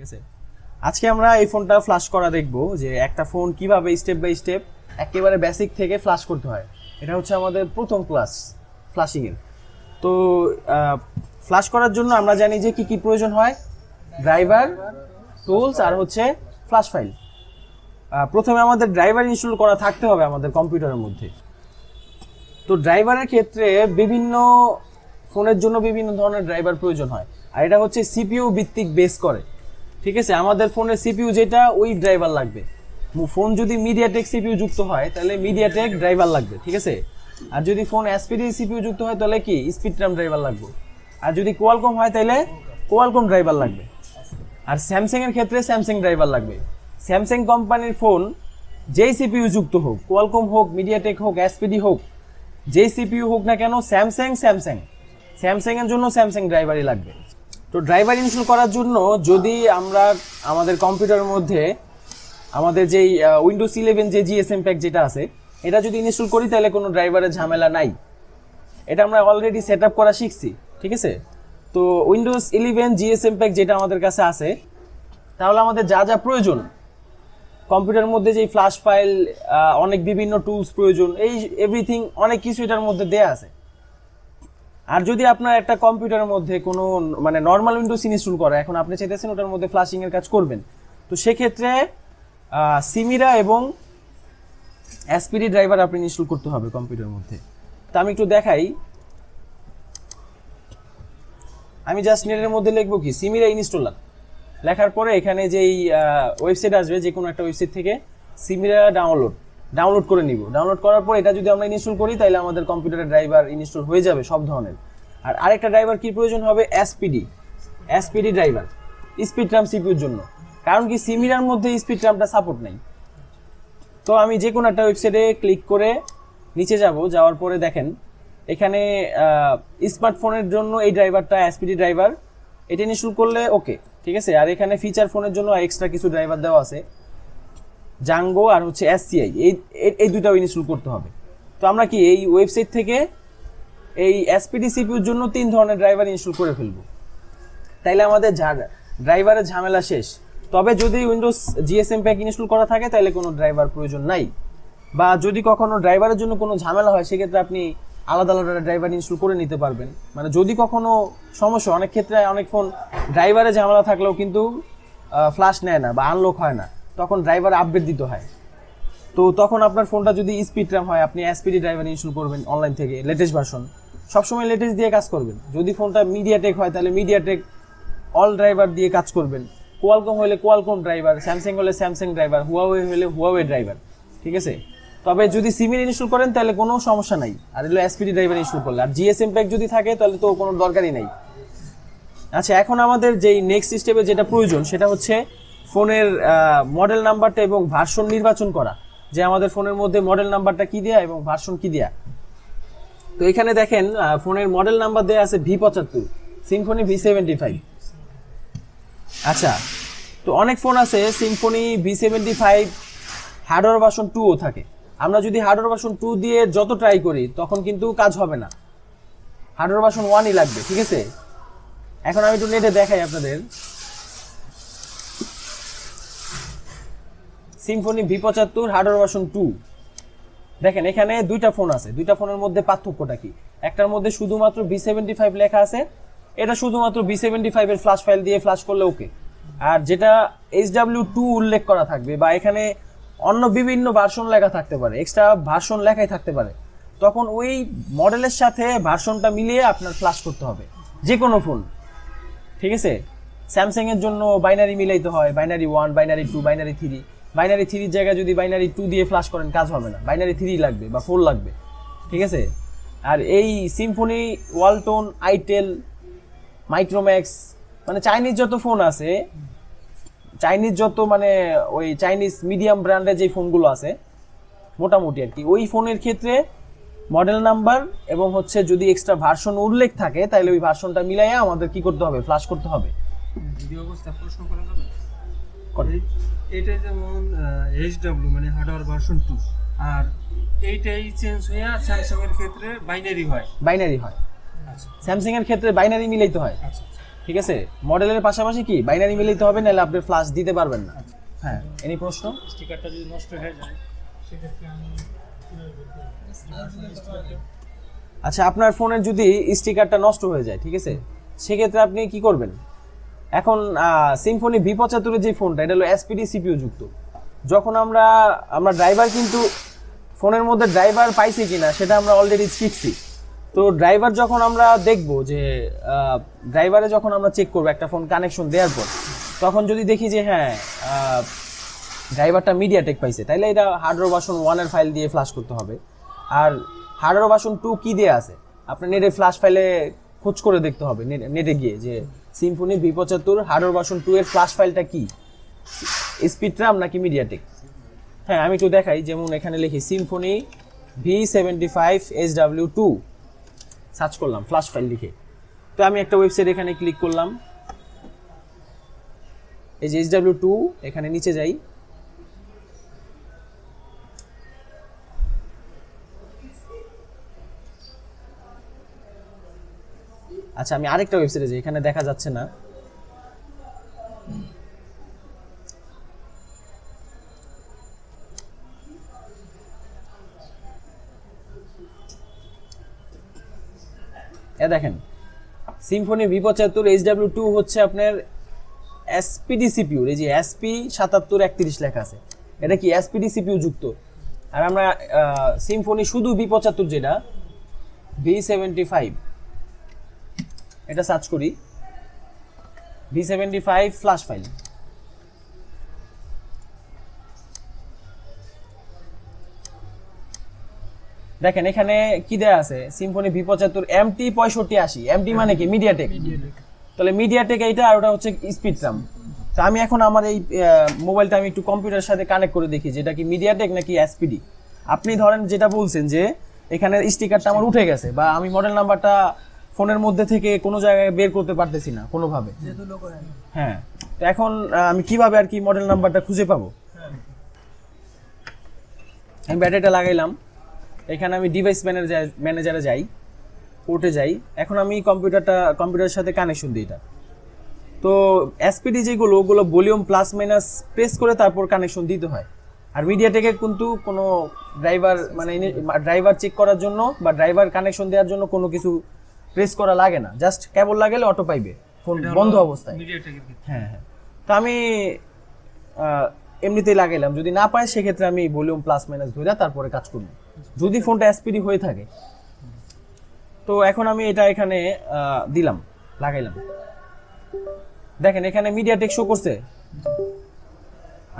ঠিক আছে? আজকে আমরা এই ফোনটা ফ্লাশ করা দেখব যে একটা ফোন কীভাবে স্টেপ বাই স্টেপ একেবারে বেসিক থেকে ফ্লাশ করতে হয়। এটা হচ্ছে আমাদের প্রথম ক্লাস ফ্লাশিং এর। তো ফ্লাশ করার জন্য আমরা জানি যে কি কি প্রয়োজন হয়। ড্রাইভার টুলস আর হচ্ছে ফ্লাশ ফাইল প্রথমে আমাদের ড্রাইভার ইনস্টল করা থাকতে হবে আমাদের কম্পিউটারের মধ্যে। তো ড্রাইভারের ক্ষেত্রে বিভিন্ন ফোনের জন্য বিভিন্ন ধরনের ড্রাইভার প্রয়োজন হয়। আর এটা হচ্ছে সিপিইউ ভিত্তিক বেস করে। ঠিক আছে? আমাদের ফোনের সিপিউ যেটা, ওই ড্রাইভার লাগবে। ফোন যদি মিডিয়াটেক সিপিউ যুক্ত হয়, তাহলে মিডিয়াটেক ড্রাইভার লাগবে, ঠিক আছে? আর যদি ফোন এসপিডি সিপিইউ যুক্ত হয়, তাহলে কি? স্পিডট্রাম ড্রাইভার লাগবে। আর যদি কোয়ালকম হয়, তাহলে কোয়ালকম ড্রাইভার লাগবে। আর স্যামসাং এর ক্ষেত্রে স্যামসাং ড্রাইভার লাগবে। স্যামসাং কোম্পানির ফোন যেই সিপিউ যুক্ত হোক কোয়ালকম হোক মিডিয়াটেক হোক এসপিডি হোক, যেই সিপিইউ হোক না কেন স্যামসাং স্যামসাং স্যামসাং এর জন্য স্যামসাং ড্রাইভারই লাগবে। তো ড্রাইভার ইনস্টল করার জন্য যদি আমরা আমাদের কম্পিউটারের মধ্যে আমাদের যেই উইন্ডোজ ইলেভেন যে জিএসএম প্যাক যেটা আছে, এটা যদি ইনস্টল করি তাহলে কোনো ড্রাইভারের ঝামেলা নাই। এটা আমরা অলরেডি সেট আপ করা শিখছি, ঠিক আছে? তো উইন্ডোজ ইলেভেন জিএসএম প্যাক যেটা আমাদের কাছে আছে, তাহলে আমাদের যা যা প্রয়োজন কম্পিউটারের মধ্যে যেই ফ্ল্যাশ ফাইল অনেক বিভিন্ন টুলস প্রয়োজন, এই এভরিথিং অনেক কিছু এটার মধ্যে দেয়া আছে। আর যদি আপনার একটা কম্পিউটারের মধ্যে কোনো মানে নর্মাল উইন্ডোজ ইনস্টল করা, এখন আপনি চাইতেছেন ওটার মধ্যে ফ্লাশিং এর কাজ করবেন, তো সেক্ষেত্রে সিমিরা এবং এসপিডি ড্রাইভার আপনি ইনস্টল করতে হবে কম্পিউটারের মধ্যে। তা আমি একটু দেখাই। আমি জাস্ট নেটের মধ্যে লিখব কি? সিমিরা ইনস্টলার লেখার পরে এখানে যেই ওয়েবসাইট আসবে যে কোনো একটা ওয়েবসাইট থেকে সিমিরা ডাউনলোড ডাউনলোড করে নিব। ডাউনলোড করার পর এটা যদি আমরা ইনস্টল করি তাহলে আমাদের কম্পিউটারের ড্রাইভার ইনস্টল হয়ে যাবে সব ধরনের। আর আরেকটা ড্রাইভার কি প্রয়োজন হবে? SPD SPD driver Spreadtrum সিপিউর জন্য। কারণ কি সিমিরার মধ্যে স্পিড ট্রামটা সাপোর্ট নেই। তো আমি যে কোনো একটা ওয়েবসাইটে ক্লিক করে নিচে যাব, যাওয়ার পরে দেখেন, এখানে স্মার্টফোনের জন্য এই ড্রাইভারটা এসপিডি ড্রাইভার এটা ইনস্টল করলে ওকে ঠিক আছে? আর এখানে ফিচার ফোনের জন্য এক্সট্রা কিছু ড্রাইভার দেওয়া আছে। জাঙ্গো আর হচ্ছে এসসিআই এই, এই- দুটাও ইনস্টল করতে হবে। তো আমরা কি এই ওয়েবসাইট থেকে এই এসপিডি সিপিউর জন্য তিন ধরনের ড্রাইভার ইনস্টল করে ফেলব। তাইলে আমাদের ড্রাইভারের ঝামেলা শেষ। তবে যদি উইন্ডোজ জিএসএম প্যাক ইনস্টল করা থাকে তাহলে কোনো ড্রাইভার প্রয়োজন নাই। বা যদি কখনো ড্রাইভারের জন্য কোনো ঝামেলা হয়, সেক্ষেত্রে আপনি আলাদা আলাদা ড্রাইভার ইনস্টল করে নিতে পারবেন। মানে যদি কখনো সমস্যা, অনেক ক্ষেত্রে অনেক ফোন ড্রাইভারে ঝামেলা থাকলেও কিন্তু ফ্লাশ নেয় না বা আনলক হয় না। তখন ড্রাইভার আপডেট দিতে হয়। তো তখন আপনার ফোনটা যদি স্পিড র্যাম হয়, আপনি এসপিডি ড্রাইভার ইনস্টল করবেন অনলাইন থেকে লেটেস্ট ভার্সন সবসময় লেটেস্ট দিয়ে কাজ করবেন। যদি ফোনটা মিডিয়াটেক হয়, তাহলে মিডিয়াটেক অল ড্রাইভার দিয়ে কাজ করবেন। কোয়ালকম হলে কোয়ালকম ড্রাইভার স্যামসাং হলে স্যামসাং ড্রাইভার হুয়াওয়ে হলে হুয়াওয়ে ড্রাইভার ঠিক আছে? তবে যদি সিমির ইনস্টল করেন, তাহলে কোনো সমস্যা নাই। আর এগুলো এসপিডি ড্রাইভার ইনস্টল করলে। আর জিএসএম প্যাক যদি থাকে, তাহলে তো কোনো দরকারই নাই। আচ্ছা এখন আমাদের যেই নেক্সট স্টেপে যেটা প্রয়োজন, সেটা হচ্ছে ফোনের মডেল নাম্বারটা এবং ভার্সন নির্বাচন করা। যে আমাদের ফোনের মধ্যে মডেল নাম্বারটা কি দেয়া এবং ভার্সন কি দেয়া। তো এখানে দেখেন ফোনের মডেল নাম্বার দেয়া আছে ভি পঁচাত্তর সিম্ফনি ভি সেভেন্টি ফাইভ আচ্ছা তো অনেক ফোন আছে Symphony V seventy five hardware version টুও থাকে। আমরা যদি হার্ডওয়ার ভার্সন টু দিয়ে যত ট্রাই করি, তখন কিন্তু কাজ হবে না। হার্ডওয়ার ভার্সন ওয়ানই লাগবে, ঠিক আছে? এখন আমি একটু নেটে দেখাই আপনাদের। সিম্ফনি ভি পঁচাত্তর হার্ডওয়ার ভার্সন টু দেখেন, এখানে দুইটা ফোন আছে। দুইটা ফোনের মধ্যে পার্থক্যটা কি? একটার মধ্যে শুধুমাত্র বি সেভেন্টি ফাইভ লেখা আছে। এটা শুধুমাত্র বি সেভেন্টি ফাইভের ফ্লাশ ফাইল দিয়ে ফ্লাশ করলে ওকে আর যেটা এইচ ডাব্লিউ টু উল্লেখ করা থাকবে বা এখানে অন্য বিভিন্ন ভার্সন লেখা থাকতে পারে এক্সট্রা ভার্সন লেখাই থাকতে পারে, তখন ওই মডেলের সাথে ভার্সনটা মিলিয়ে আপনার ফ্লাশ করতে হবে। যে কোনো ফোন। ঠিক আছে? স্যামসাংয়ের জন্য বাইনারি মিলাইতে হয় binary one binary two binary three binary থ্রির জায়গায় যদি বাইনারি টু দিয়ে ফ্লাশ করেন কাজ হবে না। বাইনারি থ্রি লাগবে বা ফোর লাগবে। ঠিক আছে? আর এই সিম্ফনি ওয়ালটন আইটেল মাইক্রোম্যাক্স মানে চাইনিজ যত ফোন আছে চাইনিজ যত মানে ওই চাইনিজ মিডিয়াম ব্র্যান্ডের যে ফোনগুলো আছে মোটামুটি আর কি ওই ফোনের ক্ষেত্রে মডেল নাম্বার এবং হচ্ছে যদি এক্সট্রা ভার্সন উল্লেখ থাকে তাহলে ওই ভার্সনটা মিলাইয়া আমাদের কি করতে হবে? ফ্লাশ করতে হবে। অবস্থা প্রশ্ন করা যাবে? এটা যেমন এইচ ডাব্লিউ মানে হার্ডওয়্যার ভার্সন টু আর এইটাই চেঞ্জ হয়ে স্যামসাং এর ক্ষেত্রে বাইনারি হয়। বাইনারি হয়। আচ্ছা। স্যামসাং এর ক্ষেত্রে বাইনারি মিলাইতে হয়। আচ্ছা আচ্ছা। ঠিক আছে? মডেলের পাশাপাশি কি? বাইনারি মিলাইতে হবে নাহলে আপনি ফ্লাশ দিতে পারবেন না। হ্যাঁ এনি প্রশ্ন? স্টিকারটা যদি নষ্ট হয়ে যায় সেক্ষেত্রে আমি? আচ্ছা আপনার ফোনের যদি স্টিকারটা নষ্ট হয়ে যায় ঠিক আছে? সেক্ষেত্রে আপনি কি করবেন? এখন সিম্ফনি ভি পঁচাত্তরের যে ফোনটা, এটা হলো এসপিডি সিপিইউ যুক্ত। যখন আমরা আমরা ড্রাইভার কিন্তু ফোনের মধ্যে ড্রাইভার পাইছি কিনা, সেটা আমরা অলরেডি শিখছি। তো ড্রাইভার যখন আমরা দেখব যে ড্রাইভারে যখন আমরা চেক করব, একটা ফোন কানেকশন দেওয়ার পর, তখন যদি দেখি যে হ্যাঁ ড্রাইভারটা মিডিয়াটেক পাইছে, তাইলে এটা হার্ডওয়্যার ভার্সন ওয়ানের ফাইল দিয়ে ফ্লাশ করতে হবে। আর হার্ডওয়্যার ভার্সন টু কী দিয়ে আছে? আপনার নেটে ফ্লাশ ফাইলে খোঁজ করে দেখতে হবে নেটে গিয়ে যে সিম্ফনি ভি পঁচাত্তর হার্ডওয়ার ভার্সন টু এর ফ্লাশ ফাইলটা কি? স্পিড ট্রাম নাকি মিডিয়াটেক হ্যাঁ আমি একটু দেখাই। যেমন এখানে লিখি Symphony V seventy five H W two search করলাম ফ্লাশ ফাইল লিখে। তো আমি একটা ওয়েবসাইট এখানে ক্লিক করলাম। এই যে এইচ ডাব্লিউ টু এখানে নিচে যাই। আচ্ছা আমি আরেকটা ওয়েবসাইটে যাই এখানে দেখা যাচ্ছে না। এ দেখেন সিম্ফনি ভি পঁচাত্তর এইচ ডাব্লিউ টু হচ্ছে আপনার এসপিডি সিপিউ এই যে এসপি সাতাত্তর একত্রিশ লেখা আছে। এটা কি এসপিডি সিপিউ যুক্ত? আর আমরা সিম্ফনি শুধু ভি পঁচাত্তর যেটা ভি সেভেন্টি ফাইভ এটা সার্চ করি। V seventy five flash file দেখেন এখানে কি দেয়া আছে? সিম্ফনি ভি পঁচাত্তর এমটি পঁয়ষট্টি আশি। এমটি মানে কি? মিডিয়াটেক তাহলে মিডিয়াটেক এইটা আর ওটা হচ্ছে স্পিড রাম তো আমি এখন আমার এই মোবাইলটা আমি একটু কম্পিউটারের সাথে কানেক্ট করে দেখি যেটা কি মিডিয়াটেক নাকি এসপিডি আপনি ধরেন যেটা বলছেন যে এখানে স্টিকারটা আমার উঠে গেছে বা আমি মডেল নাম্বারটা ফোনের মধ্যে থেকে কোনো জায়গায় বের করতে পারতেছি না কোনোভাবে। হ্যাঁ। তো এখন আমি কীভাবে আর কি মডেল নাম্বারটা খুঁজে পাবো? আমি ব্যাটারিটা লাগাইলাম। এখানে আমি ডিভাইস ম্যানেজার ম্যানেজারে যাই পোর্টে যাই। এখন আমি কম্পিউটারটা কম্পিউটারের সাথে কানেকশন দিই এটা। তো এসপিডি যেগুলো ওগুলো ভলিউম প্লাস মাইনাস প্রেস করে তারপর কানেকশন দিতে হয়। আর মিডিয়াটেকে কিন্তু কোনো ড্রাইভার মানে ড্রাইভার চেক করার জন্য বা ড্রাইভার কানেকশন দেওয়ার জন্য কোনো কিছু প্রেস করা লাগে না। জাস্ট কেবল লাগালে অটো পাইবে। ফোন বন্ধ অবস্থায়। হ্যাঁ হ্যাঁ। তো আমি এমনিতেই লাগাইলাম। যদি না পাই সেক্ষেত্রে আমি ভলিউম প্লাস মাইনাস ধরে তারপরে কাজ করব। যদি ফোনটা এসপিডি হয়ে থাকে। তো এখন আমি এটা এখানে দিলাম লাগাইলাম। দেখেন এখানে মিডিয়াটেক শো করছে।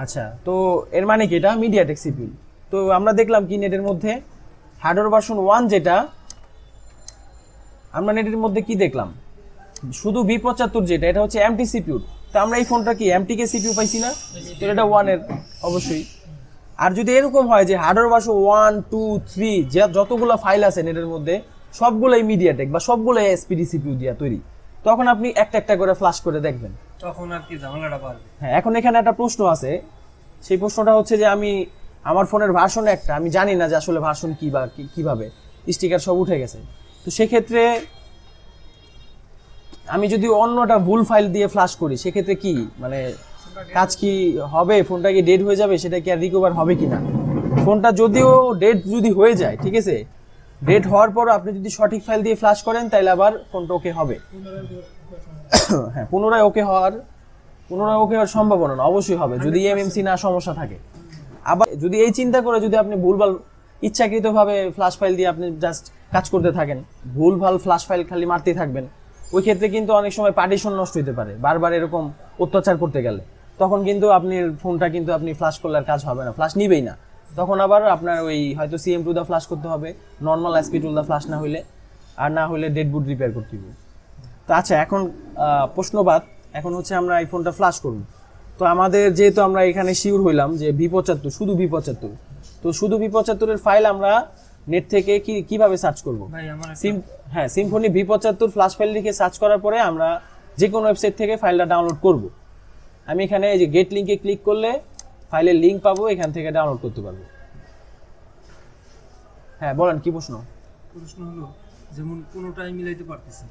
আচ্ছা তো এর মানে কি এটা? মিডিয়াটেক সিপিউ তো আমরা দেখলাম কি নেটের মধ্যে হার্ডওয়্যার ভার্সন ওয়ান যেটা আমরা নেটের মধ্যে কি দেখলাম? শুধু বি পঁচাত্তর যেটা এটা হচ্ছে এমটি সিপিউ তো আমরা এই ফোনটা কি এমটি কে সিপিউ পাইছি না? তো এটা ওয়ানের অবশ্যই। আর যদি এরকম হয় যে hardware version one two three যে যতগুলো ফাইল আছে নেটের মধ্যে সবগুলোই মিডিয়াটেক বা সবগুলোই এসপিডি সিপিউ দিয়া তৈরি। তখন আপনি একটা একটা করে ফ্লাশ করে দেখবেন। তখন আর কি ঝামেলাটা বাড়বে। হ্যাঁ এখন এখানে একটা প্রশ্ন আছে। সেই প্রশ্নটা হচ্ছে যে আমি আমার ফোনের ভার্সন একটা আমি জানি না যে আসলে ভার্সন কি বা কীভাবে। স্টিকার সব উঠে গেছে। তো সেক্ষেত্রে আমি যদি অন্যটা ভুল ফাইল দিয়ে ফ্লাশ করি সেক্ষেত্রে কি? মানে কাজ কি হবে? ফোনটা কি ডেড হয়ে যাবে? সেটা কি আর রিকভার হবে কি না ফোনটা যদিও ডেড যদি হয়ে যায় ঠিক আছে? ডেড হওয়ার পর আপনি যদি সঠিক ফাইল দিয়ে ফ্লাশ করেন তাহলে আবার ফোনটা ওকে হবে। হ্যাঁ পুনরায় ওকে হওয়ার পুনরায় ওকে হওয়ার সম্ভাবনা না অবশ্যই হবে যদি এমএমসি না সমস্যা থাকে। আবার যদি এই চিন্তা করে যদি আপনি ভুলভাল ইচ্ছাকৃতভাবে ফ্লাশ ফাইল দিয়ে আপনি জাস্ট কাজ করতে থাকেন। ভুল ভালো ফ্লাশ ফাইল খালি মারতেই থাকবেন। ওই ক্ষেত্রে কিন্তু অনেক সময় পার্টিশন নষ্ট হতে পারে। বারবার এরকম অত্যাচার করতে গেলে। তখন কিন্তু আপনি ফোনটা কিন্তু আপনি ফ্লাশ করলে আর কাজ হবে না। ফ্লাশ নিবেই না। তখন আবার আপনার ওই হয়তো সিএম টু দা ফ্লাশ করতে হবে। নর্মাল এসপি টু দা ফ্লাশ না হইলে। আর না হইলে ডেড বুট রিপেয়ার করতে হবে। তো আচ্ছা এখন প্রশ্নবাদ। এখন হচ্ছে আমরা এই ফোনটা ফ্লাশ করব। তো আমাদের যেহেতু আমরা এখানে শিওর হইলাম যে ভি পঁচাত্তর, শুধু ভি পঁচাত্তর। তো শুধু ভি পঁচাত্তরের ফাইল আমরা নেট থেকে কি কীভাবে সার্চ করব? ভাই আমার সিম হ্যাঁ সিম্ফনি ভি পঁচাত্তর ফ্লাশ ফাইল লিখে সার্চ করার পরে আমরা যে কোনো ওয়েবসাইট থেকে ফাইলটা ডাউনলোড করব। আমি এখানে এই যে গেট লিঙ্কে ক্লিক করলে ফাইলের লিঙ্ক পাবো এখান থেকে ডাউনলোড করতে পারব। হ্যাঁ বলেন কি প্রশ্ন? প্রশ্ন হলো যেমন কোনোটাই মিলাইতে পারতেছি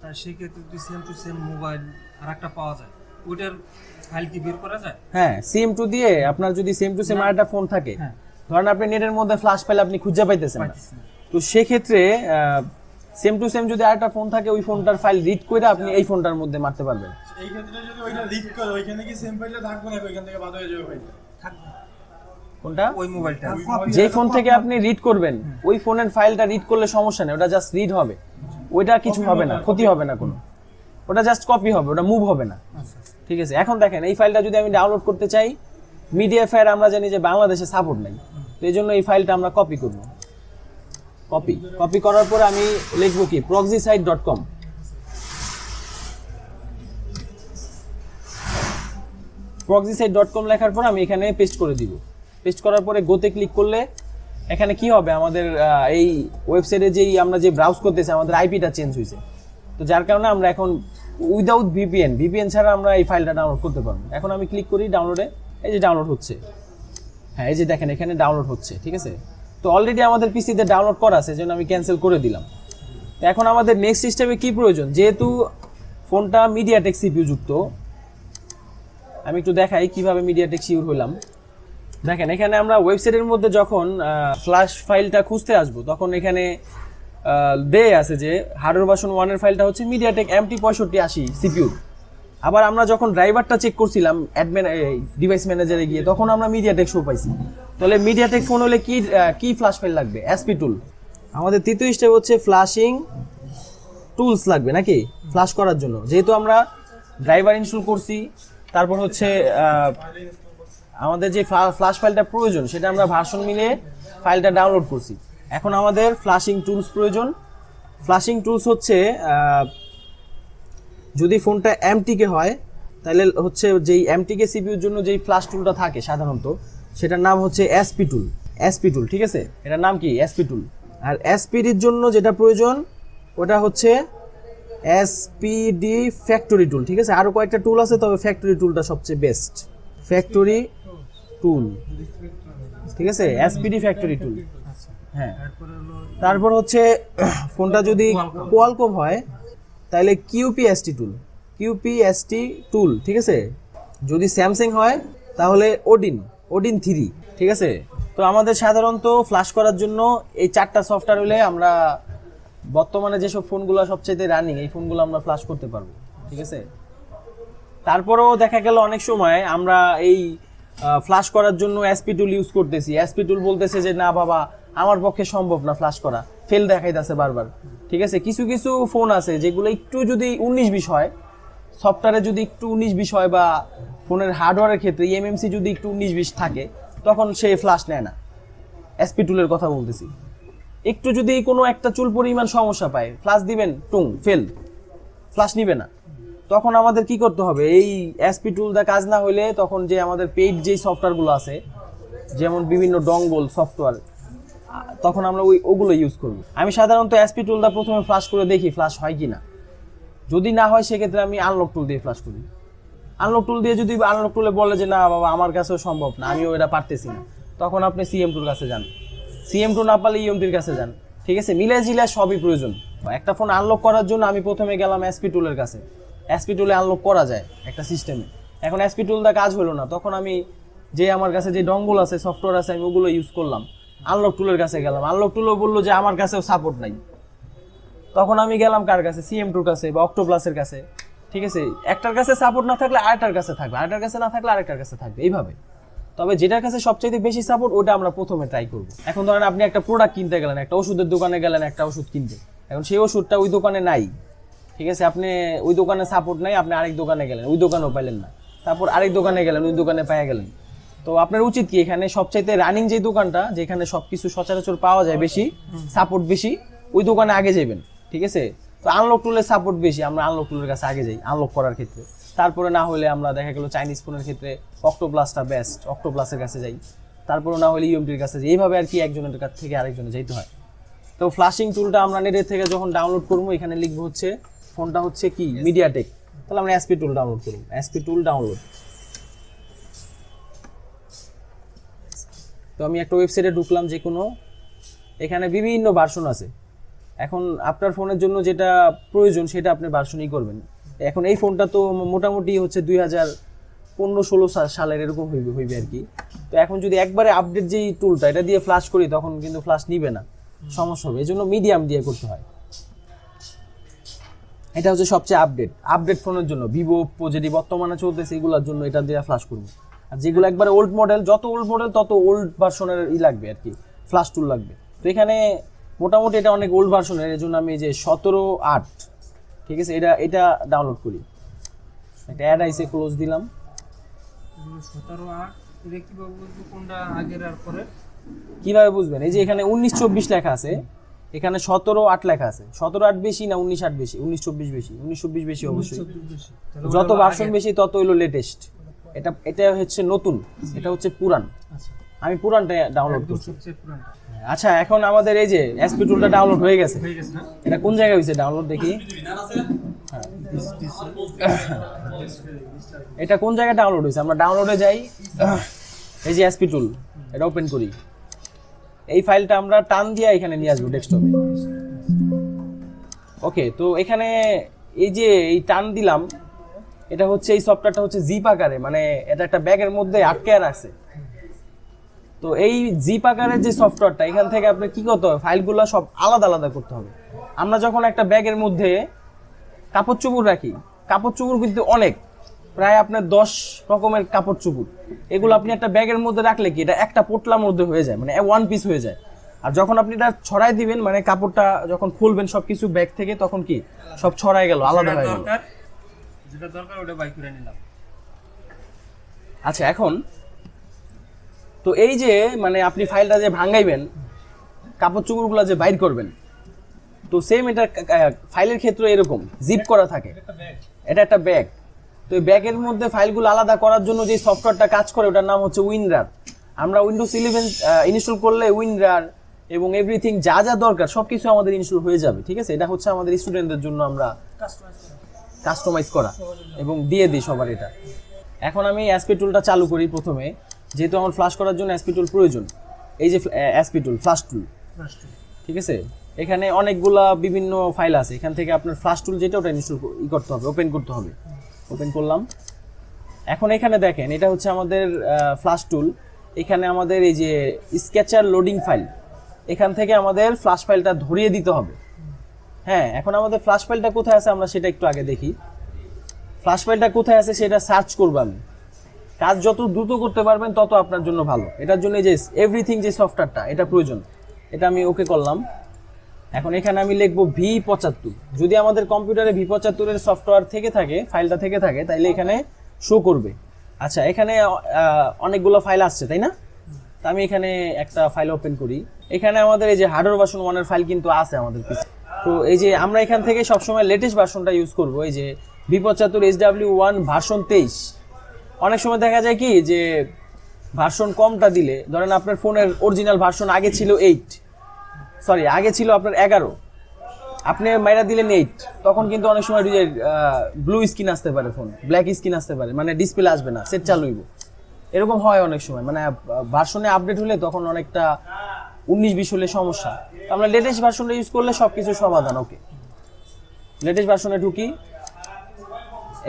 তা সেক্ষেত্রে যদি সেম টু সেম মোবাইল আর একটা পাওয়া যায় ওইটার ফাইল কি বের করা যায়? হ্যাঁ সিম টু দিয়ে আপনার যদি সেম টু সেম আরেকটা ফোন থাকে হ্যাঁ। ধরেন আপনি নেটের মধ্যে ফ্লাশ পেলে আপনি খুঁজে পাইতেছেন না। তো সেক্ষেত্রে সেম টু সেম যদি আরেকটা ফোন থাকে ওই ফোনটার ফাইল রিড করে আপনি এই ফোনটার মধ্যে মারতে পারবেন। এই ক্ষেত্রে যদি ওইটা রিড করে ওইখানে কি সেম ফাইলটা থাকবে না ওইখান থেকে বাদ হয়ে যাবে ফাইলটা থাকবে। কোনটা? ওই মোবাইলটা যে ফোন থেকে আপনি রিড করবেন ওই ফোনের ফাইলটা রিড করলে সমস্যা নেই ওটা জাস্ট রিড হবে। ওইটা কিছু হবে না ক্ষতি হবে না কোনো। ওটা জাস্ট কপি হবে ওটা মুভ হবে না। আচ্ছা। ঠিক আছে এখন দেখেন এই ফাইলটা যদি আমি ডাউনলোড করতে চাই মিডিয়া ফায়ার আমরা জানি যে বাংলাদেশে সাপোর্ট নাই। তো এই জন্য এই ফাইলটা আমরা কপি করব। কপি কপি করার পরে আমি লিখব কি? Proxy site dot com proxy site dot com লেখার পর আমি এখানে পেস্ট করে দিব। পেস্ট করার পরে গোতে ক্লিক করলে এখানে কি হবে? আমাদের এই ওয়েবসাইটে যেই আমরা যে ব্রাউজ করতেছি, আমাদের আইপিটা চেঞ্জ হয়েছে। তো যার কারণে আমরা এখন উইদাউট ভিপিএন ভিপিএন ছাড়া আমরা এই ফাইলটা ডাউনলোড করতে পারব এখন আমি ক্লিক করি ডাউনলোডে এই যে ডাউনলোড হচ্ছে। হ্যাঁ এই যে দেখেন, এখানে ডাউনলোড হচ্ছে, ঠিক আছে? তো অলরেডি আমাদের পিসিতে ডাউনলোড করা আছে জন্য আমি ক্যান্সেল করে দিলাম। তো এখন আমাদের নেক্সট সিস্টেমে কি প্রয়োজন? যেহেতু ফোনটা মিডিয়াটেক সিপিইউ যুক্ত, আমি একটু দেখাই কীভাবে মিডিয়াটেক সিউর হলাম দেখেন, এখানে আমরা ওয়েবসাইটের মধ্যে যখন ফ্ল্যাশ ফাইলটা খুঁজতে আসব, তখন এখানে দে আছে যে, হার্ডওয়্যার ভার্সন ওয়ানের ফাইলটা হচ্ছে মিডিয়াটেক এমটি পঁয়ষট্টি আশি সিপিউ আবার আমরা যখন ড্রাইভারটা চেক করছিলাম অ্যাডমিন ডিভাইস ম্যানেজারে গিয়ে, তখন আমরা মিডিয়াটেক শো পাইছি। তাহলে মিডিয়াটেক ফোন হলে কি কি ফ্ল্যাশ ফাইল লাগবে? এসপি টুল আমাদের তৃতীয় স্টেপ হচ্ছে ফ্ল্যাশিং টুলস লাগবে, নাকি? ফ্লাশ করার জন্য। যেহেতু আমরা ড্রাইভার ইনস্টল করছি, তারপর হচ্ছে আমাদের যে ফ্লাশ ফাইলটা প্রয়োজন, সেটা আমরা ভার্সন মিলে ফাইলটা ডাউনলোড করছি। এখন আমাদের ফ্লাশিং টুলস প্রয়োজন। ফ্লাশিং টুলস হচ্ছে যদি ফোনটা এমটিকে হয় তাহলে হচ্ছে যেই এমটিকে সিপিউর জন্য যেই ফ্লাশ টুলটা থাকে সাধারণত সেটার নাম হচ্ছে এসপি টুল এসপি টুল ঠিক আছে? এটার নাম কি? এসপি টুল আর এসপিডির জন্য যেটা প্রয়োজন ওটা হচ্ছে এসপিডি ফ্যাক্টরি টুল ঠিক আছে? আরও কয়েকটা টুল আছে তবে ফ্যাক্টরি টুলটা সবচেয়ে বেস্ট ফ্যাক্টরি টুল ঠিক আছে? এসপিডি ফ্যাক্টরি টুল হ্যাঁ। তারপর হচ্ছে ফোনটা যদি কোয়ালকম হয় তাহলে কিউপিএসটি টুল কিউপিএসটি টুল ঠিক আছে? যদি স্যামসাং হয়, তাহলে ওডিন ওডিন থ্রি ঠিক আছে? তো আমাদের সাধারণত ফ্লাশ করার জন্য এই চারটা সফটওয়্যার হলে আমরা বর্তমানে যেসব ফোনগুলো সবচেয়ে রানিং এই ফোনগুলো আমরা ফ্লাশ করতে পারব, ঠিক আছে? তারপরেও দেখা গেল অনেক সময় আমরা এই ফ্লাশ করার জন্য এসপি টুল ইউজ করতেছি। এসপি টুল বলতেছে যে, না বাবা, আমার পক্ষে সম্ভব না ফ্লাশ করা। ফেল দেখাইতেছে বারবার। ঠিক আছে? কিছু কিছু ফোন আছে যেগুলো একটু যদি উনিশ বিশ হয় সফটওয়্যারে যদি একটু উনিশ বিশ হয় বা ফোনের হার্ডওয়্যারের ক্ষেত্রে এমএমসি যদি একটু উনিশ বিশ থাকে, তখন সে ফ্লাশ নেয় না। এসপি টুলের কথা বলতেছি। একটু যদি কোনো একটা চুল পরিমাণ সমস্যা পায় ফ্লাশ দিবেন, টুং ফেল ফ্লাশ নিবে না। তখন আমাদের কি করতে হবে? এই এসপি টুলটা কাজ না হলে তখন যে আমাদের পেইড যেই সফটওয়্যারগুলো আছে, যেমন বিভিন্ন ডঙ্গল সফটওয়্যার তখন আমরা ওই ওগুলো ইউজ করব। আমি সাধারণত এসপি টুলটা প্রথমে ফ্লাশ করে দেখি ফ্লাশ হয় কি না যদি না হয়, সেক্ষেত্রে আমি আনলক টুল দিয়ে ফ্লাশ করি। আনলক টুল দিয়ে যদি আনলক টুলে বলে যে, না, বাবা, আমার কাছেও সম্ভব না, আমিও এটা পারতেছি না, তখন আপনি সিএম টুর কাছে যান। সিএম টু না পারলে ইএমটির কাছে যান। ঠিক আছে? মিলে জিলে সবই প্রয়োজন। একটা ফোন আনলক করার জন্য আমি প্রথমে গেলাম এসপি টুলের কাছে। এসপি টুলে আনলক করা যায় একটা সিস্টেমে এখন এসপি টুলটা কাজ হলো না। তখন আমি যে আমার কাছে যে ডঙ্গল আছে সফটওয়্যার আছে, আমি ওগুলো ইউজ করলাম। আনলক টুলের কাছে গেলাম। আনলক টুলও বলল যে, আমার কাছেও সাপোর্ট নাই। তখন আমি গেলাম কার কাছে? সিএম টুর কাছে বা অক্টোপ্লাসের কাছে। ঠিক আছে? একটার কাছে সাপোর্ট না থাকলে আরেকটার কাছে থাকবে। আরেকটার কাছে না থাকলে আরেকটার কাছে থাকবে। এইভাবে। তবে যেটার কাছে সবচাইতে বেশি সাপোর্ট ওটা আমরা প্রথমে ট্রাই করব। এখন ধরেন আপনি একটা প্রোডাক্ট কিনতে গেলেন, একটা ওষুধের দোকানে গেলেন, একটা ওষুধ কিনতে। এখন সেই ওষুধটা ওই দোকানে নাই। ঠিক আছে? আপনি ওই দোকানে সাপোর্ট নাই, আপনি আরেক দোকানে গেলেন, ওই দোকানেও পাইলেন না। তারপর আরেক দোকানে গেলেন, ওই দোকানে পাইয়া গেলেন। তো আপনার উচিত কি এখানে সবচাইতে রানিং যে দোকানটা যেখানে সবকিছু সচরাচর পাওয়া যায় বেশি সাপোর্ট বেশি ওই দোকানে আগে যাবেন ঠিক আছে? তো আনলক টুলের সাপোর্ট বেশি আমরা আনলক টুলের কাছে আগে যাই আনলক করার ক্ষেত্রে। তারপরে না হলে আমরা দেখা গেল চাইনিজ ফোনের ক্ষেত্রে অক্টোপ্লাসটা বেস্ট অক্টোপ্লাসের কাছে যাই। তারপরে না হলে ইউএমটির কাছে যাই। এইভাবে আর কি একজনের কাছ থেকে আরেকজনে যাইতে হয়। তো ফ্লাশিং টুলটা আমরা নেটের থেকে যখন ডাউনলোড করব এখানে লিখব হচ্ছে ফোনটা হচ্ছে কি? মিডিয়াটেক তাহলে আমরা এসপি টুল ডাউনলোড করব। এসপি টুল ডাউনলোড তো আমি একটা ওয়েবসাইটে ঢুকলাম যে কোনো, এখানে বিভিন্ন ভার্সন আছে। এখন আপনার ফোনের জন্য যেটা প্রয়োজন সেটা আপনি ভার্সনই করবেন। এখন এই ফোনটা তো মোটামুটি হচ্ছে দুই হাজার পনেরো ষোলো সালের এরকম হইবে হইবে আর কি। তো এখন যদি একবারে আপডেট যেই টুলটা এটা দিয়ে ফ্লাশ করি, তখন কিন্তু ফ্লাশ নিবে না। সমস্যা হবে এই জন্য মিডিয়াম দিয়ে করতে হয়। এটা হচ্ছে সবচেয়ে আপডেট আপডেট ফোনের জন্য ভিভো ওপো যেটি বর্তমানে চলতেছে, এগুলোর জন্য এটা দিয়ে ফ্লাশ করব। যেগুলো একবারে ওল্ড মডেল যত ওল্ড মডেল তত ওল্ড ভার্সনের ই লাগবে আর কি ফ্লাশ টুল লাগবে। তো এখানে মোটামুটি এটা অনেক ওল্ড ভার্সনের এর জন্য আমি এই যে সতেরো আট ঠিক আছে এটা এটা ডাউনলোড করি। একটা অ্যাড আইসে ক্লোজ দিলাম। সতেরো আট এটা কীভাবে বুঝব কোনটা আগের আর পরে কীভাবে বুঝবেন? এই যে এখানে উনিশ চব্বিশ লেখা আছে এখানে সতেরো আট লেখা আছে। সতেরো আট বেশি না উনিশ আট বেশি? উনিশ চব্বিশ বেশি উনিশ চব্বিশ বেশি অবশ্যই। যত ভার্সন বেশি তত হইল লেটেস্ট এটা এটা হচ্ছে নতুন এটা হচ্ছে পুরান। আচ্ছা। আমি পুরানটা ডাউনলোড করছি। পুরানটা। আচ্ছা এখন আমাদের এই যে এসপি টুলটা ডাউনলোড হয়ে গেছে। হয়ে গেছে না? এটা কোন জায়গায় হয়েছে? ডাউনলোড দেখি। এটা কোন জায়গায় ডাউনলোড হয়েছে? আমরা ডাউনলোডে যাই। এই যে এসপি টুল এটা ওপেন করি। এই ফাইলটা আমরা টান দিয়ে এখানে নিয়ে আসব ডেস্কটপে ওকে তো এখানে এই যে এই টান দিলাম এটা হচ্ছে এই সফটওয়্যারটা হচ্ছে জিপ আকারে মানে এটা একটা ব্যাগের মধ্যে আটকে রাখছে। তো এই জিপ আকারের যে সফটওয়্যারটা এখান থেকে আপনি কি করতে হবে? ফাইলগুলো সব আলাদা আলাদা করতে হবে। আমরা যখন একটা ব্যাগের মধ্যে কাপড় চুপুর রাখি, কাপড় চুপুর কিন্তু অনেক, প্রায় আপনার দশ রকমের কাপড় চুপুর এগুলো আপনি একটা ব্যাগের মধ্যে রাখলে কি, এটা একটা পোটলার মধ্যে হয়ে যায় মানে ওয়ান পিস হয়ে যায়। আর যখন আপনি এটা ছড়াই দিবেন মানে কাপড়টা যখন খুলবেন সবকিছু ব্যাগ থেকে, তখন কি, সব ছড়াই গেল, আলাদা হয়ে গেল। যেটা দরকার ওটা বাই করে নিলাম। আচ্ছা এখন তো এই যে মানে আপনি ফাইলটা যে ভাঙাইবেন কাপড় চুপড়গুলো যে বাইর করবেন তো সেম এটা ফাইলের ক্ষেত্রে এরকম জিপ করা থাকে। এটা একটা ব্যাগ তো এই ব্যাগের মধ্যে ফাইলগুলো আলাদা করার জন্য যে সফটওয়্যারটা কাজ করে ওটার নাম হচ্ছে উইনরার আমরা উইন্ডোজ ইলেভেন ইনস্টল করলে উইনরার এবং এভরিথিং যা যা দরকার সব কিছু আমাদের ইনস্টল হয়ে যাবে ঠিক আছে? এটা হচ্ছে আমাদের স্টুডেন্টদের জন্য আমরা কাস্টমাইজ করা এবং দিয়ে দিই সবার এটা। এখন আমি অ্যাসপি টুলটা চালু করি প্রথমে। যেহেতু আমার ফ্লাশ করার জন্য অ্যাসপি টুল প্রয়োজন। এই যে অ্যাসপি টুল ফ্লাশ টুল ঠিক আছে? এখানে অনেকগুলা বিভিন্ন ফাইল আছে। এখান থেকে আপনার ফ্লাশ টুল যেটা ওটা ইনস্টল ই করতে হবে ওপেন করতে হবে। ওপেন করলাম। এখন এখানে দেখেন এটা হচ্ছে আমাদের ফ্লাশ টুল এখানে আমাদের এই যে স্কেচার লোডিং ফাইল এখান থেকে আমাদের ফ্লাশ ফাইলটা ধরিয়ে দিতে হবে। হ্যাঁ এখন আমাদের ফ্লাশ ফাইলটা কোথায় আছে আমরা সেটা একটু আগে দেখি। ফ্লাশ ফাইলটা কোথায় আছে সেটা সার্চ করব আমি। কাজ যত দ্রুত করতে পারবেন, তত আপনার জন্য ভালো। এটার জন্য যে এভরিথিং যে সফটওয়্যারটা এটা প্রয়োজন। এটা আমি ওকে করলাম। এখন এখানে আমি লিখব ভি পঁচাত্তর। যদি আমাদের কম্পিউটারে ভি পঁচাত্তরের সফটওয়্যার থেকে থাকে ফাইলটা থেকে থাকে, তাইলে এখানে শো করবে। আচ্ছা এখানে অনেকগুলো ফাইল আসছে, তাই না? তা আমি এখানে একটা ফাইল ওপেন করি। এখানে আমাদের এই যে হার্ডওয়্যার ভার্সন ওয়ানের ফাইল কিন্তু আছে আমাদের পিছে। তো এই যে আমরা এখান থেকে সবসময় লেটেস্ট ভার্সনটা ইউজ করব, এই যে ভি পঁচাত্তর এইচ ডাব্লিউ ওয়ান ভার্সন তেইশ। অনেক সময় দেখা যায় কি যে ভার্সন কমটা দিলে, ধরেন আপনার ফোনের অরিজিনাল ভার্সন আগে ছিল এইট সরি আগে ছিল আপনার এগারো। আপনি মাইরা দিলেন এইট তখন কিন্তু অনেক সময় ব্লু স্ক্রিন আসতে পারে ফোন ব্ল্যাক স্ক্রিন আসতে পারে মানে ডিসপ্লে আসবে না সেট চালু হইব। এরকম হয় অনেক সময় মানে ভার্সনে আপডেট হলে তখন অনেকটা উনিশ, বিশ হলে সমস্যা। আমরা লেটেস্ট ভার্সনটা ইউজ করলে সব কিছু সমাধান ওকে লেটেস্ট ভার্সনে ঢুকি।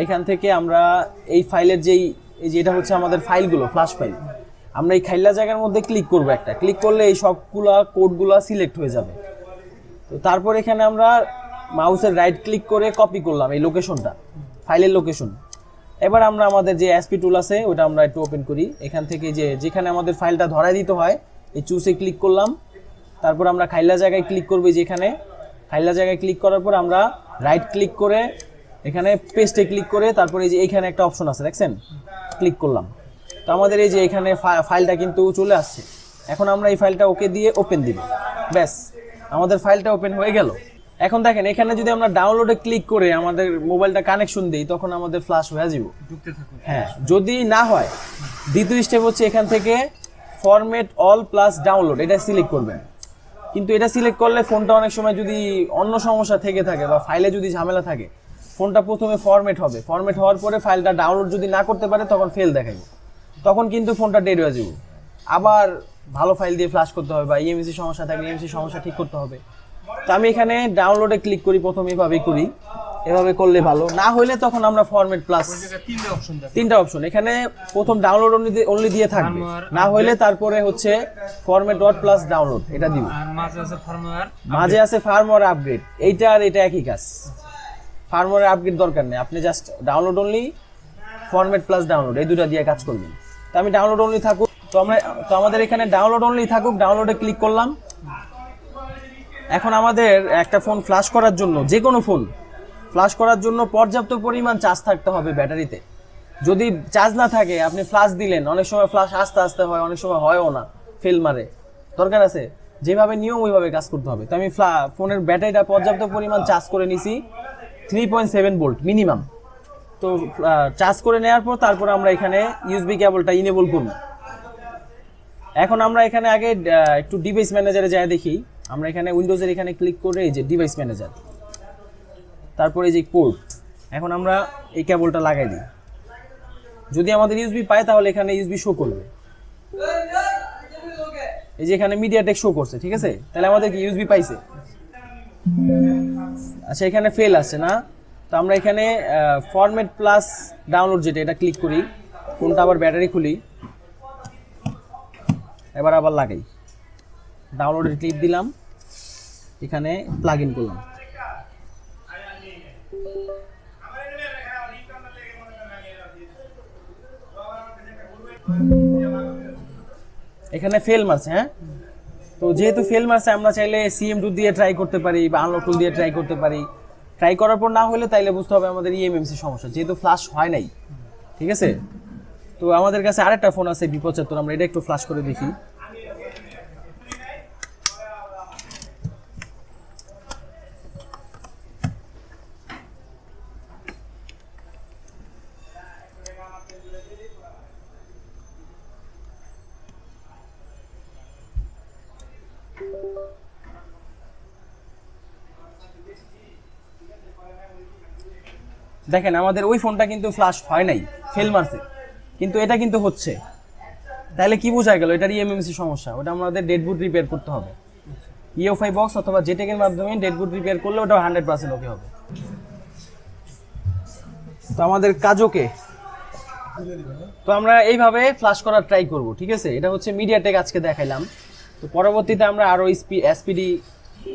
এখান থেকে আমরা এই ফাইলের যেই, এই যে এটা হচ্ছে আমাদের ফাইলগুলো ফ্লাশ ফাইল আমরা এই খাইলা জায়গার মধ্যে ক্লিক করব একটা। ক্লিক করলে এই সবগুলা কোডগুলো সিলেক্ট হয়ে যাবে। তো তারপর এখানে আমরা মাউসের রাইট ক্লিক করে কপি করলাম এই লোকেশনটা ফাইলের লোকেশন এবার আমরা আমাদের যে এসপি টুল আছে ওটা আমরা একটু ওপেন করি। এখান থেকে যে, যেখানে আমাদের ফাইলটা ধরাই দিতে হয়, এই চুসে ক্লিক করলাম। তারপর আমরা খাইলা জায়গায় ক্লিক করব যেখানে খাইলা জায়গায় ক্লিক করার পর আমরা রাইট ক্লিক করে এখানে পেস্টে ক্লিক করে তারপরে এই যে এখানে একটা অপশন আছে দেখছেন? ক্লিক করলাম। তো আমাদের এই যে এখানে ফাইলটা কিন্তু চলে আসছে। এখন আমরা এই ফাইলটা ওকে দিয়ে ওপেন দিব। ব্যাস আমাদের ফাইলটা ওপেন হয়ে গেল। এখন দেখেন এখানে যদি আমরা ডাউনলোডে ক্লিক করে আমাদের মোবাইলটা কানেকশন দিই তখন আমাদের ফ্লাশ হয়ে যাবে হ্যাঁ যদি না হয় দ্বিতীয় স্টেপ হচ্ছে এখান থেকে ফরম্যাট অল প্লাস ডাউনলোড এটা সিলেক্ট করবেন। কিন্তু এটা সিলেক্ট করলে ফোনটা অনেক সময় যদি অন্য সমস্যা থেকে থাকে বা ফাইলে যদি ঝামেলা থাকে, ফোনটা প্রথমে ফরম্যাট হবে। ফরম্যাট হওয়ার পরে ফাইলটা ডাউনলোড যদি না করতে পারে, তখন ফেল দেখাবে তখন কিন্তু ফোনটা ডেড হয়ে যাবে আবার ভালো ফাইল দিয়ে ফ্লাশ করতে হবে বা ইএমসি সমস্যা থাকলে ইএমসি সমস্যা ঠিক করতে হবে। তো আমি এখানে ডাউনলোডে ক্লিক করি প্রথমে এভাবে করি। এভাবে করলে ভালো। না হলে তখন আমরা ফরম্যাট প্লাস তিনটে অপশন এখানে প্রথম ডাউনলোড অনলি দিয়ে থাকবে। না হলে তারপরে হচ্ছে ফরম্যাট ডট প্লাস ডাউনলোড এটা দিব মাঝে আছে ফার্মওয়্যার মাঝে আছে ফার্মওয়্যার আপগ্রেড এইটা আর এটা একই কাজ। ফার্মওয়্যার আপগ্রেড দরকার নেই। আপনি just download only format plus download এই দুটা দিয়ে কাজ করবেন। তো আমি ডাউনলোড অনলি থাকুক। তো আমরা তো আমাদের এখানে ডাউনলোড অনলি থাকুক ডাউনলোডে ক্লিক করলাম। এখন আমাদের একটা ফোন ফ্লাশ করার জন্য যে কোনো ফোন ফ্লাশ করার জন্য পর্যাপ্ত পরিমাণ চার্জ থাকতে হবে ব্যাটারিতে। যদি চার্জ না থাকে, আপনি ফ্লাশ দিলেন, অনেক সময় ফ্লাশ আস্তে আস্তে হয়, অনেক সময় হয়ও না ফেল মারে। দরকার আছে? যেভাবে নিয়ম, ওইভাবে কাজ করতে হবে। তো আমি ফোনের ব্যাটারিটা পর্যাপ্ত পরিমাণ চার্জ করে নিছি three point seven volt minimum তো চার্জ করে নেওয়ার পর তারপর আমরা এখানে ইউএসবি কেবলটা ইনেবল করব। এখন আমরা এখানে আগে একটু ডিভাইস ম্যানেজারে যায় দেখি। আমরা এখানে উইন্ডোজের এখানে ক্লিক করে এই যে ডিভাইস ম্যানেজার তারপরে এই যে পোর্ট এখন আমরা এই কেবলটা লাগাই দিই। যদি আমাদের ইউএসবি পায় তাহলে এখানে ইউএসবি শো করবে। এই যে এখানে মিডিয়াটেক শো করছে, ঠিক আছে? তাহলে আমাদের কি ইউএসবি পাইছে? আচ্ছা এখানে ফেল আছে না? তো আমরা এখানে ফরম্যাট প্লাস ডাউনলোড যেটা, এটা ক্লিক করি। ফোনটা আবার ব্যাটারি খুলি। এবার আবার লাগাই। ডাউনলোডের ক্লিক দিলাম। এখানে প্লাগ ইন করলাম। এখানে ফেল মারছে হ্যাঁ? তো যেহেতু ফেল মারছে আমরা চাইলে সিএম টু দিয়ে ট্রাই করতে পারি বা আনলক টুল দিয়ে ট্রাই করতে পারি। ট্রাই করার পর না হলে তাইলে বুঝতে হবে আমাদের E ইএমএমসি সমস্যা, যেহেতু ফ্লাশ হয় নাই, ঠিক আছে? তো আমাদের কাছে আরেকটা ফোন আছে বিপদ চত্বর আমরা এটা একটু ফ্লাশ করে দেখি। দেখেন, আমাদের ওই ফোনটা কিন্তু ফ্লাশ হয় নাই ফেল মারছে। কিন্তু এটা কিন্তু হচ্ছে। তাহলে কি বোঝা গেল? এটার ইএমএমসি সমস্যা। ওটা আমাদের ডেড বুট রিপেয়ার করতে হবে। ইওফাই বক্স অথবা জেটেকের মাধ্যমে ডেড বুট রিপেয়ার করলে ওটা হান্ড্রেড পার্সেন্ট ওকে হবে। তো আমাদের কাজকে, তো আমরা এইভাবে ফ্লাশ করার ট্রাই করব, ঠিক আছে? এটা হচ্ছে মিডিয়াটেক আজকে দেখাইলাম। তো পরবর্তীতে আমরা আরও এসপিডি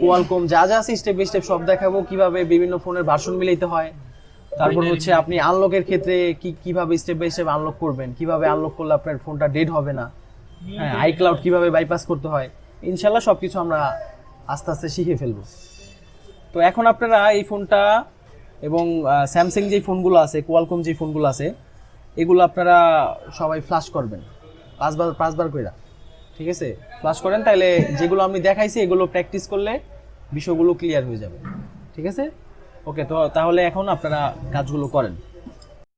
কোয়ালকম যা যা আছে স্টেপ বাই স্টেপ সব দেখাবো, কীভাবে বিভিন্ন ফোনের ভার্সন মিলাইতে হয়। তারপর হচ্ছে আপনি আনলকের ক্ষেত্রে কি কীভাবে স্টেপ বাই স্টেপ আনলক করবেন? কীভাবে আনলক করলে আপনার ফোনটা ডেড হবে না? হ্যাঁ আইক্লাউড কীভাবে বাইপাস করতে হয়? ইনশাল্লাহ সবকিছু আমরা আস্তে আস্তে শিখে ফেলব। তো এখন আপনারা এই ফোনটা এবং স্যামসাং যে ফোনগুলো আছে কোয়ালকম যে ফোনগুলো আছে এগুলো আপনারা সবাই ফ্লাশ করবেন। পাঁচবার পাঁচবার করে ঠিক আছে? ফ্লাশ করেন তাহলে যেগুলো আমি দেখাইছি এগুলো প্র্যাকটিস করলে বিষয়গুলো ক্লিয়ার হয়ে যাবে। ঠিক আছে? ওকে তো তাহলে এখন আপনারা কাজগুলো করেন।